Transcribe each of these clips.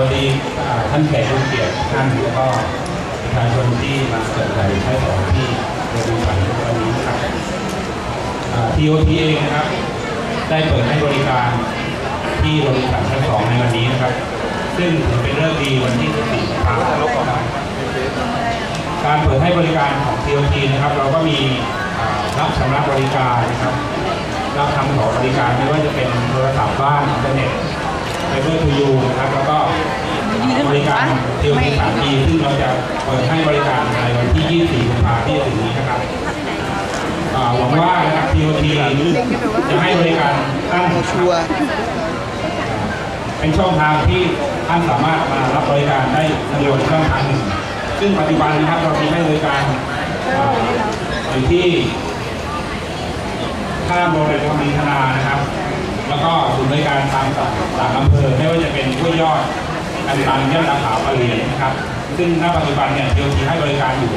วัสดีท่านแขกผู้เกียรติทุกท่านแล้วก็ประชาชนที่มาเกิดใจใช้ของที่โรงพยาบาลวันนี้นะครับ TOT เองนะครับ ได้เปิดให้บริการที่โรงพยาบาลชั้นสองในวันนี้นะครับ ซึ่งถือเป็นเรื่องดีวันที่14กุมภาพันธ์การเปิดให้บริการของ TOT นะครับ เราก็มีรับชำระบริการนะครับรับทำขอบริการไม่ว่าจะเป็นโทรศัพท์บ้านอินเทอร์เน็ตไปเพื่อทูยูนะครับ แล้วก็บริ การเที่ยวที่สามีซึ่งเราจะเปิดให้บริการในวันที่ 24กุมภาพันธ์ที่จะถึงนี้นะครับอ่าหวังว่านะครับ TOT จะให้บริการท่านชัวเป็นช่องทางที่ท่านสามารถมารับบริการได้สะดวกช่องทางหนึ่งซึ่งปัจจุบันนะครับเรามีให้บริการอ่าอยู่ที่ข้ามโรงเรียนคำนินธนานะครับ แล้วก็ศูนย์บริการตามต่างอำเภอไม่ว่าจะเป็นห้วยยอด กันตันย่านตาขาวปเหลียนนะครับ ซึ่งณปัจจุบันเนี่ยทีโอทีให้บริการอยู่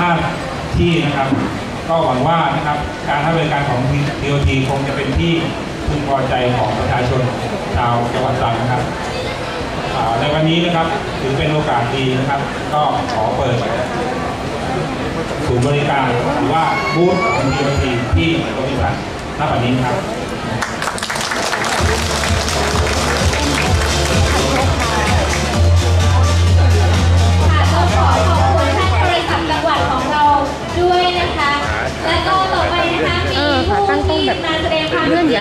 5 5ที่นะครับ ก็หวังว่านะครับการให้บริการของทีโอทีคงจะเป็นที่พึงพอใจของประชาชนชาวจังหวัดตรังนะครับในวันนี้นะครับถือเป็นโอกาสดีนะครับ ก็ขอเปิดศูนย์บริการหรือว่าบูธของทีโอทีที่บริษัทณปัจจุบันนะครับ แบบเรื่องเยอะ